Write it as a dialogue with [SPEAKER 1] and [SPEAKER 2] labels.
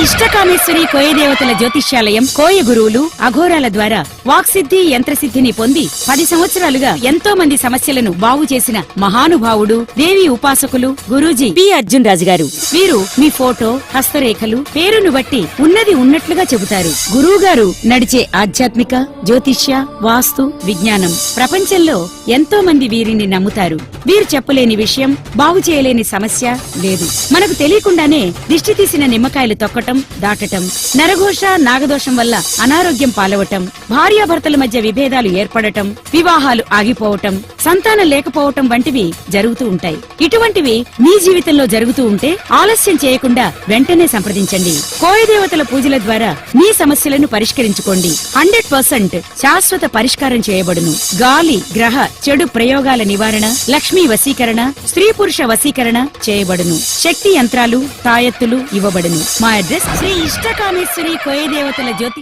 [SPEAKER 1] ఇష్టకామేశ్వరి కోయ దేవతల జ్యోతిష్యాలయం కోయ గురువులు అఘోరాల ద్వారా వాక్సిద్ధి యంత్రసిద్ధిని పొంది పది సంవత్సరాలుగా ఎంతో మంది సమస్యలను బాగు చేసిన మహానుభావుడు దేవి ఉపాసకులు గురూజీ పి అర్జున్ రాజు గారు. వీరు మీ ఫోటో హస్తరేఖలు పేరును బట్టి ఉన్నది ఉన్నట్లుగా చెబుతారు. గురువు గారు నడిచే ఆధ్యాత్మిక జ్యోతిష్య వాస్తు విజ్ఞానం ప్రపంచంలో ఎంతో మంది వీరిని నమ్ముతారు. వీరు చెప్పలేని విషయం బాగు చేయలేని సమస్య లేదు. మనకు తెలియకుండానే దిష్టి తీసిన నిమ్మకాయలు తొక్కటం దాటటం. నరఘోష నాగదోషం వల్ల అనారోగ్యం పాలవటం. భార్యాభర్తల మధ్య విభేదాలు ఏర్పడటం. వివాహాలు ఆగిపోవటం. సంతానం లేకపోవటం వంటివి జరుగుతూ ఉంటాయి. ఇటువంటివి మీ జీవితంలో జరుగుతూ ఉంటే ఆలస్యం చేయకుండా వెంటనే సంప్రదించండి. కోయదేవతల పూజల ద్వారా మీ సమస్యలను పరిష్కరించుకోండి. హండ్రెడ్ పర్సెంట్ శాశ్వత పరిష్కారం చేయబడును. గాలి గ్రహ చెడు ప్రయోగాల నివారణ లక్ష్మీ వశీకరణ స్త్రీ పురుష వశీకరణ చేయబడును. శక్తి యంత్రాలు తాయెత్తులు ఇవ్వబడును. మా అడ్రస్ శ్రీ ఇష్టకామేశ్వరి కోయదేవతల జ్యోతి